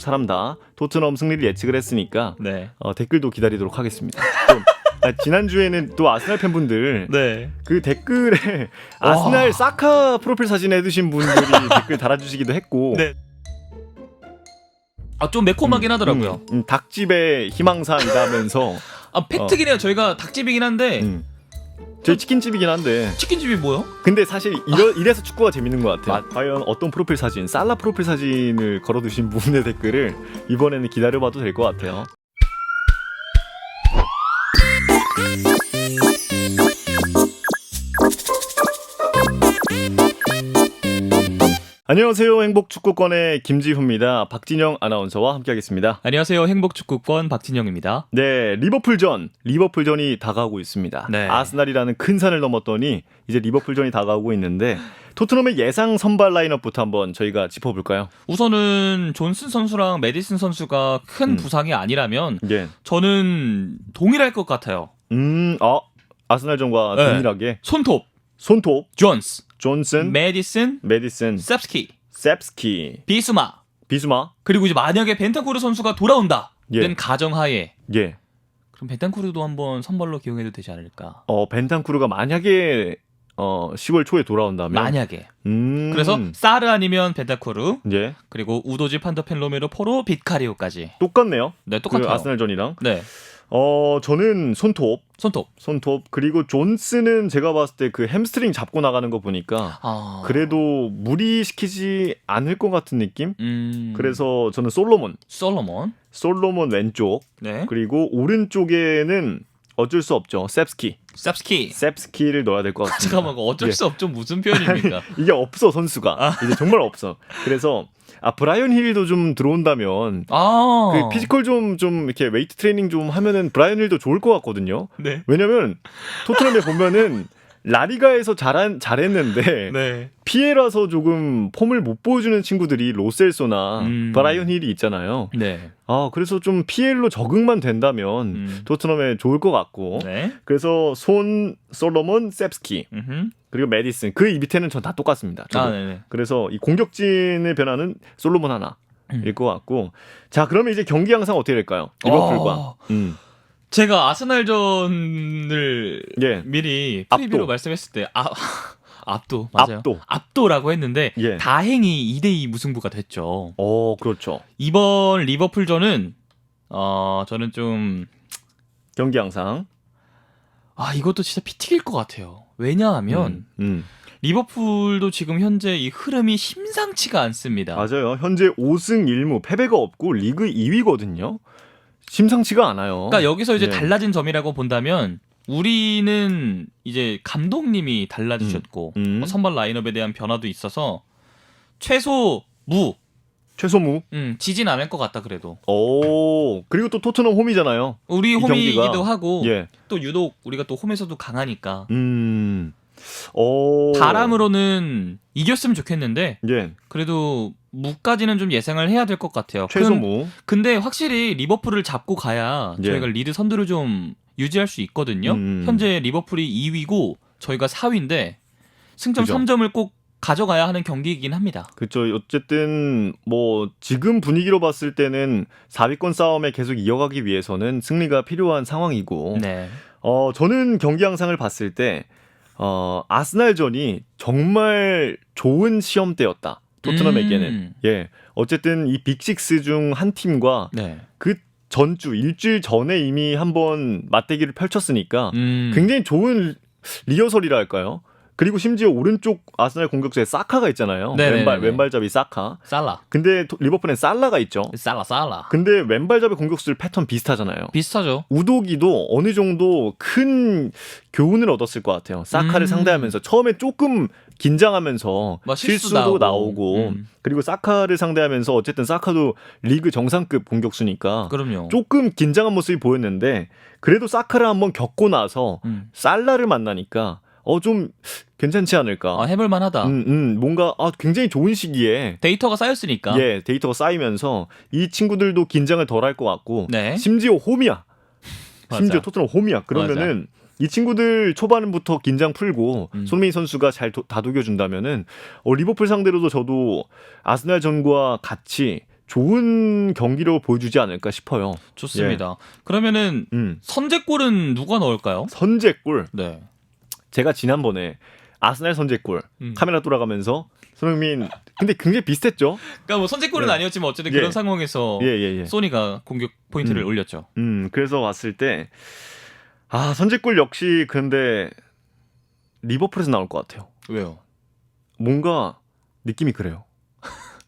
사람 다 토트넘 승리를 예측을 했으니까 네. 어, 댓글도 기다리도록 하겠습니다. 좀, 아, 지난주에는 또 아스날 팬분들 네. 그 댓글에 아스날 사카 프로필 사진 해두신 분들이 댓글 달아주시기도 했고 네. 아 좀 매콤하긴 하더라고요. 음, 음, 닭집의 희망사이다면서 아 팩트긴 해요. 저희가 닭집이긴 한데 음. 저희 치킨집이긴 한데 치킨집이 뭐요? 근데 사실 이러, 이래서 축구가 재밌는 것 같아요. 과연 어떤 프로필 사진, 살라 프로필 사진을 걸어두신 분의 댓글을 이번에는 기다려봐도 될 것 같아요. 안녕하세요. 행복축구권의 김지후입니다. 박진영 아나운서와 함께하겠습니다. 안녕하세요. 행복축구권 박진영입니다. 네, 리버풀전, 리버풀전이 다가오고 있습니다. 네. 아스날이라는 큰 산을 넘었더니 이제 리버풀전이 다가오고 있는데 토트넘의 예상 선발 라인업부터 한번 저희가 짚어볼까요? 우선은 존슨 선수랑 메디슨 선수가 큰 음. 부상이 아니라면 예. 저는 동일할 것 같아요. 음, 어, 아스날전과 네. 동일하게 손톱, 손톱, 존스, 존슨, 메디슨, 메디슨, 셉스키, 셉스키, 비수마 비수마, 그리고 이제 만약에 벤탄쿠르 선수가 돌아온다는 예. 가정하에 예. 그럼 벤탄쿠르도 한번 선발로 기용해도 되지 않을까? 어, 벤탄쿠르가 만약에 어, 10월 초에 돌아온다면 만약에 음. 그래서 사르 아니면 벤탄쿠르 예. 그리고 우도지 판더펜 로메로 포로 빗카리오까지 똑같네요. 네그 똑같아요. 아스날전이랑. 네 어, 저는 손톱, 손톱. 손톱. 그리고 존스는 제가 봤을 때 그 햄스트링 잡고 나가는 거 보니까 아. 그래도 무리시키지 않을 것 같은 느낌? 음. 그래서 저는 솔로몬, 솔로몬. 솔로몬 왼쪽. 네. 그리고 오른쪽에는 어쩔 수 없죠. 셉스키, 셉스키 셉스키를 넣어야 될 것 같습니다. 잠깐만 어쩔 예. 수 없죠 무슨 표현입니까? 이게 없어 선수가 아. 이제 정말 없어. 그래서 아 브라이언 힐도 좀 들어온다면 아 그 피지컬 좀좀 이렇게 웨이트 트레이닝 좀 하면은 브라이언 힐도 좋을 것 같거든요. 네. 왜냐면 토트넘에 보면은 라리가에서 잘한 잘했는데 네. 피해라서 조금 폼을 못 보여주는 친구들이 로셀소나 음. 브라이언 힐이 있잖아요. 네. 아 그래서 좀 PL로 적응만 된다면 음. 토트넘에 좋을 것 같고 네. 그래서 손 솔로몬 셉스키 음흠. 그리고 메디슨 그 이 밑에는 전 다 똑같습니다. 저도. 아 네네. 그래서 이 공격진의 변화는 솔로몬 하나일 음. 것 같고 자 그러면 이제 경기 양상 어떻게 될까요? 리버풀과 어. 음. 제가 아스날전을 예 미리 압도. 프리뷰로 말씀했을 때 아, 압도 맞아요. 압도 압도 라고 했는데 예. 다행히 2대 2 무승부가 됐죠. 어 그렇죠 이번 리버풀전은 어 저는 좀 경기 양상 아, 이것도 진짜 피 튀길 것 같아요. 왜냐하면 음, 음. 리버풀도 지금 현재 이 흐름이 심상치가 않습니다. 맞아요 현재 5승 1무 패배가 없고 리그 2위거든요 심상치가 않아요 그러니까 여기서 이제 예. 달라진 점이라고 본다면 우리는 이제 감독님이 달라지셨고 음. 어, 선발 라인업에 대한 변화도 있어서 최소 무 최소무 음, 지진 않을 것 같다 그래도 오 그리고 또 토트넘 홈이잖아요 우리 이 홈이기도 경기가. 하고 예. 또 유독 우리가 또 홈에서도 강하니까 음. 오. 바람으로는 이겼으면 좋겠는데 예. 그래도 무까지는 좀 예상을 해야 될 것 같아요. 근- 최소 무. 근데 확실히 리버풀을 잡고 가야 예. 저희가 리드 선두를 좀 유지할 수 있거든요. 음. 현재 리버풀이 2위고 저희가 4위인데 승점 그죠. 3점을 꼭 가져가야 하는 경기이긴 합니다. 그렇죠. 어쨌든 뭐 지금 분위기로 봤을 때는 4위권 싸움에 계속 이어가기 위해서는 승리가 필요한 상황이고 네. 어 저는 경기 양상을 봤을 때 어, 아스날전이 정말 좋은 시험대였다. 토트넘에게는. 음. 예. 어쨌든 이 빅식스 중 한 팀과 네. 그 전주 일주일 전에 이미 한번 맞대기를 펼쳤으니까 음. 굉장히 좋은 리허설이라 할까요? 그리고 심지어 오른쪽 아스날 공격수에 사카가 있잖아요. 네네네네. 왼발 왼발잡이 사카. 살라. 근데 토- 리버풀엔 살라가 있죠. 살라 살라. 근데 왼발잡이 공격수들 패턴 비슷하잖아요. 비슷하죠. 우도기도 어느 정도 큰 교훈을 얻었을 것 같아요. 사카를 음. 상대하면서 처음에 조금 긴장하면서 막 실수도 하고. 나오고 음. 그리고 사카를 상대하면서 어쨌든 사카도 리그 정상급 공격수니까 그럼요. 조금 긴장한 모습이 보였는데 그래도 사카를 한번 겪고 나서 음. 살라를 만나니까 어 좀 괜찮지 않을까. 아, 해볼만하다. 음, 음, 뭔가 아, 굉장히 좋은 시기에 데이터가 쌓였으니까. 예 데이터가 쌓이면서 이 친구들도 긴장을 덜 할 것 같고 네. 심지어 홈이야. 맞아. 심지어 토트넘 홈이야. 그러면은 이 친구들 초반부터 긴장 풀고 음. 손흥민 선수가 잘 도- 다독여 준다면은 어, 리버풀 상대로도 저도 아스날 전과 같이 좋은 경기로 보여주지 않을까 싶어요. 좋습니다. 그러면은 음. 선제골은 누가 넣을까요? 선제골 네. 제가 지난번에 아스날 선제골 음. 카메라 돌아가면서 손흥민 근데 굉장히 비슷했죠. 그러니까 뭐 선제골은 네. 아니었지만 어쨌든 예. 그런 상황에서 예예 예. 소니가 공격 포인트를 음. 올렸죠. 음 그래서 왔을 때 아 선제골 역시 근데 리버풀에서 나올 것 같아요. 왜요? 뭔가 느낌이 그래요.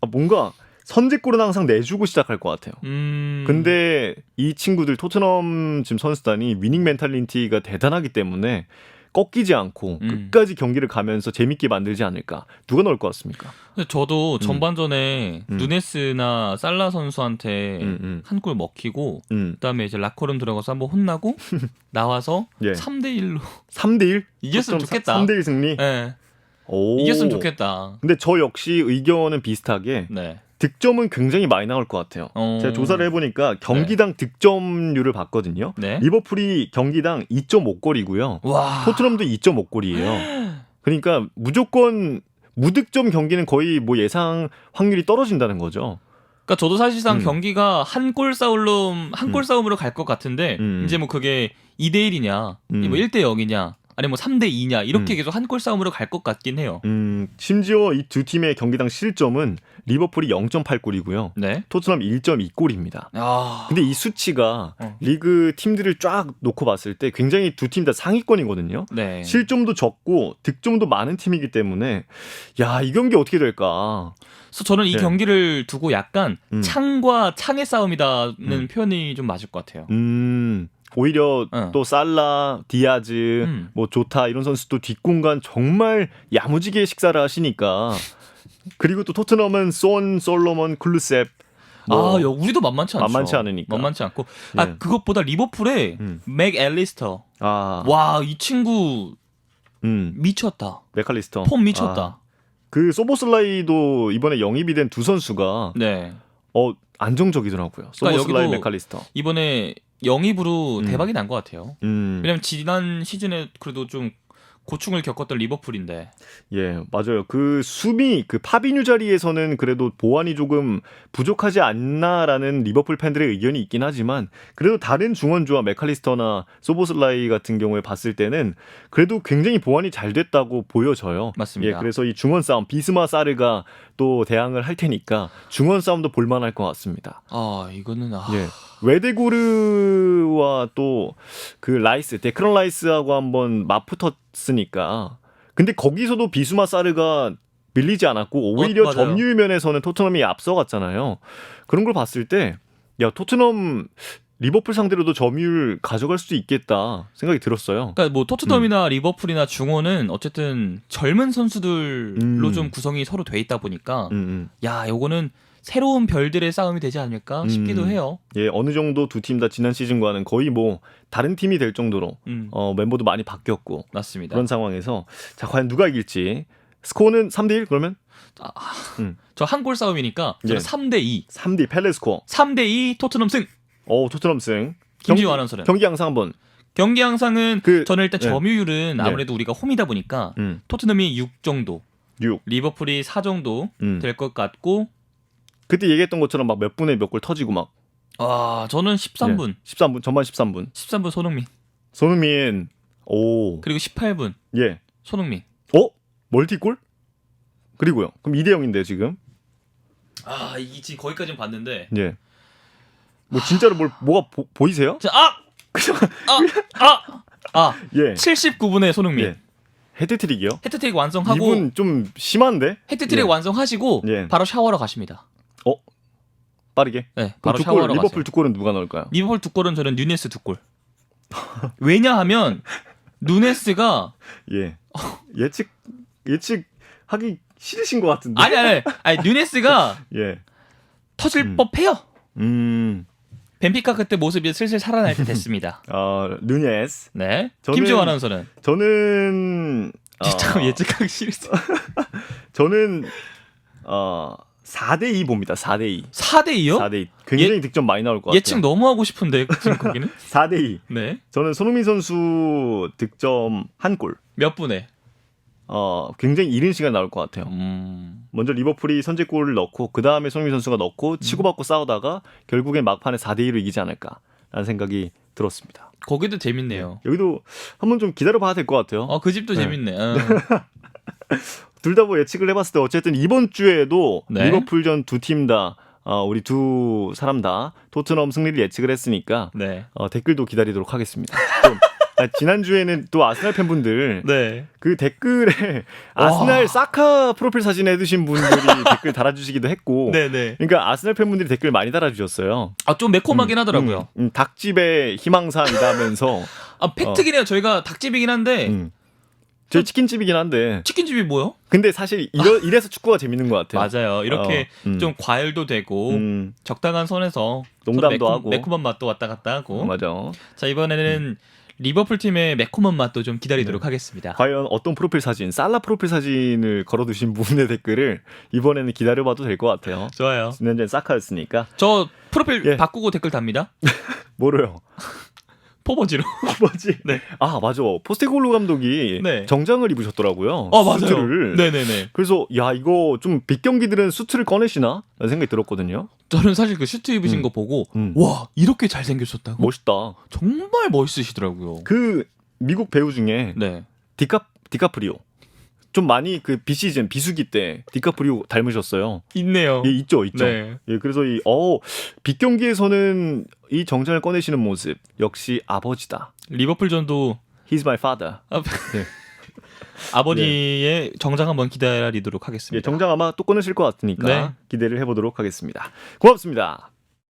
아, 뭔가 선제골은 항상 내주고 시작할 것 같아요. 음. 근데 이 친구들 토트넘 지금 선수단이 위닝 멘탈리티가 대단하기 때문에 꺾이지 않고 음. 끝까지 경기를 가면서 재밌게 만들지 않을까. 누가 넣을 것 같습니까? 저도 전반전에 음. 누네스나 살라 선수한테 음, 음, 한골 먹히고 음. 그다음에 이제 라커룸 들어가서 한번 혼나고 나와서 예. 3대 1로 3대 1? 이겼으면 좋겠다. 3대 1 승리. 예. 오. 이겼으면 좋겠다. 근데 저 역시 의견은 비슷하게 네. 득점은 굉장히 많이 나올 것 같아요. 어. 제가 조사를 해보니까 경기당 득점률을 봤거든요. 네. 리버풀이 경기당 2.5골이고요. 와. 토트넘도 2.5골이에요. 그러니까 무조건 무득점 경기는 거의 뭐 예상 확률이 떨어진다는 거죠. 그러니까 저도 사실상 음. 경기가 한 골 싸움로 한골 음. 싸움으로 갈 것 같은데 음. 이제 뭐 그게 2대 1이냐, 음. 뭐 1대 0이냐, 아니 뭐 3대 2냐 이렇게 음. 계속 한 골 싸움으로 갈 것 같긴 해요. 음, 심지어 이 두 팀의 경기당 실점은 리버풀이 0.8골이고요. 네. 토트넘 1.2골입니다. 아. 근데 이 수치가 어. 리그 팀들을 쫙 놓고 봤을 때 굉장히 두 팀 다 상위권이거든요. 네. 실점도 적고 득점도 많은 팀이기 때문에 야, 이 경기 어떻게 될까? 그래서 저는 이 네. 경기를 두고 약간 음. 창과 창의 싸움이다는 음. 표현이 좀 맞을 것 같아요. 음, 오히려 어. 또 살라, 디아즈, 음. 뭐 조타 이런 선수도 뒷공간 정말 야무지게 식사를 하시니까 그리고 또 토트넘은 손, 솔로몬, 클루셉 뭐, 아, 야, 우리도 만만치 않죠. 만만치 않으니까. 만만치 않고. 아, 예. 그것보다 리버풀에 음. 맥 앨리스터. 아, 와, 이 친구 음, 미쳤다. 메칼리스터. 폼 미쳤다. 아, 그 소보슬라이도 이번에 영입이 된 두 선수가 네. 어 안정적이더라고요. 소보슬라이, 그러니까 여기도 메칼리스터. 이번에 영입으로 음. 대박이 난 것 같아요. 음, 왜냐면 지난 시즌에 그래도 좀 고충을 겪었던 리버풀인데. 예, 맞아요. 그 수비, 그 파비뉴 자리에서는 그래도 보완이 조금 부족하지 않나라는 리버풀 팬들의 의견이 있긴 하지만 그래도 다른 중원주와 메칼리스터나 소보슬라이 같은 경우에 봤을 때는 그래도 굉장히 보완이 잘 됐다고 보여져요. 맞습니다. 예, 그래서 이 중원 싸움 비스마 사르가 또 대항을 할 테니까 중원 싸움도 볼만할 것 같습니다. 아, 이거는 아. 예. 웨데고르와 또 그 라이스, 데크런 라이스하고 한번 맞붙었으니까. 근데 거기서도 비수마 사르가 밀리지 않았고 오히려 어. 점유율 면에서는 토트넘이 앞서갔잖아요. 그런 걸 봤을 때 야, 토트넘 리버풀 상대로도 점유율 가져갈 수 있겠다 생각이 들었어요. 그러니까 뭐 음. 토트넘이나 리버풀이나 중원은 어쨌든 젊은 선수들로 음. 좀 구성이 서로 돼 있다 보니까 음, 음. 야, 요거는 새로운 별들의 싸움이 되지 않을까 싶기도 음. 해요. 예, 어느 정도 두 팀 다 지난 시즌과는 거의 뭐 다른 팀이 될 정도로 음. 어, 멤버도 많이 바뀌었고 맞습니다. 그런 상황에서 자 과연 누가 이길지 스코어는 3대 1 그러면 저한 골 싸움이니까 저는 예. 3대 2. 3대 펠레 스코어. 3대 2 토트넘 승. 어 토트넘 승. 김지호 아나운서는 경기 양상 한번. 경기 항상은 그 저는 일단 네. 점유율은 네. 아무래도 우리가 홈이다 보니까 음, 토트넘이 6 정도, 6. 리버풀이 4 정도 음. 될 것 같고 그때 얘기했던 것처럼 막 몇 분에 몇 골 터지고 막 아, 저는 13분. 예, 13분 전반 13분. 13분 손흥민. 손흥민 오. 그리고 18분 예. 손흥민. 어? 멀티골? 그리고요. 그럼 2대 0인데 지금. 아, 이 지금 거기까지는 봤는데. 예. 뭐 진짜로 뭘 뭐가 보, 보이세요? 자, 아! 아! 아! 아, 예. 79분에 손흥민. 예. 헤드트릭이요? 헤트트릭 완성하고 이분 좀 심한데? 헤트트릭 예. 완성하시고 예. 바로 샤워하러 가십니다. 빠르게. 네, 바로 두 골, 샤워하러 가세요. 리버풀 두 골은 누가 넣을까요? 리버풀 두 골은 저는 누네스 두 골. 왜냐하면 누네스가 예. 예측 예측 하기 싫으신 것 같은데. 아니 아니 아니 누네스가 예. 터질 음. 법해요. 음. 벤피카 그때 모습이 슬슬 살아날 때 됐습니다. 어, 누네스. 네. 저는- 김지호 아나운서는 저는 어, 잠깐 예측하기 싫어. 저는 어 4대 2 봅니다. 4대 2. 4대 2요? 4대 2. 굉장히 득점 많이 나올 것 같아요. 예측 너무 하고 싶은데 지금 거기는. 4대 2. 네. 저는 손흥민 선수 득점 한 골. 몇 분에? 어, 굉장히 이른 시간 나올 것 같아요. 음. 먼저 리버풀이 선제골을 넣고 그 다음에 손흥민 선수가 넣고 치고받고 싸우다가 결국엔 막판에 4대 2로 이기지 않을까라는 생각이 들었습니다. 거기도 재밌네요. 여기도 한번 좀 기다려봐야 될 것 같아요. 어, 그 집도 네. 재밌네. 어. 둘다 뭐 예측을 해봤을 때 어쨌든 이번 주에도 네. 리버풀전 두 팀 다 어, 우리 두 사람 다 토트넘 승리를 예측을 했으니까 네. 어, 댓글도 기다리도록 하겠습니다. 좀, 아, 지난주에는 또 아스날 팬분들 네. 그 댓글에 아스날 사카 프로필 사진 해두신 분들이 댓글 달아주시기도 했고 네네. 그러니까 아스날 팬분들이 댓글 많이 달아주셨어요. 아, 좀 매콤하긴 하더라고요. 음, 음, 닭집의 희망사이다 하면서 아, 팩트긴 해요. 저희가 닭집이긴 한데, 음. 저희 치킨집이긴 한데 치킨집이 뭐요? 근데 사실 이러, 이래서 축구가 재밌는 것 같아요. 맞아요. 이렇게 어, 음. 좀 과일도 되고, 음, 적당한 선에서 농담도 매콤, 하고. 매콤한 맛도 왔다 갔다 하고. 맞아. 자, 이번에는 리버풀 팀의 매콤한 맛도 좀 기다리도록 하겠습니다. 과연 어떤 프로필 사진, 살라 프로필 사진을 걸어두신 분의 댓글을 이번에는 기다려봐도 될 것 같아요. 좋아요. 지난주엔 사카였으니까 저 프로필 예. 바꾸고 댓글 답니다. 뭐로요? 포버지로. 뭐지? 네. 아 맞아. 포스테골로 감독이 네. 정장을 입으셨더라고요. 아, 맞아요. 수트를. 네네네. 그래서 야 이거 좀 빅 경기들은 수트를 꺼내시나? 라는 생각이 들었거든요. 저는 사실 그 슈트 입으신 음. 거 보고, 음. 와, 이렇게 잘 생겼었다고? 멋있다. 정말 멋있으시더라고요. 그 미국 배우 중에 네. 디카 디카프리오 좀 많이 그 비시즌 비수기 때 디카프리오 닮으셨어요. 있네요. 예, 있죠, 있죠. 네. 예, 그래서 이 어, 빅 경기에서는 이 정장을 꺼내시는 모습 역시 아버지다. 리버풀전도 He's my father. 아, 네. 아버지의 정장 한번 기다리도록 하겠습니다. 예, 정장 아마 또 꺼내실 것 같으니까 네. 기대를 해보도록 하겠습니다. 고맙습니다.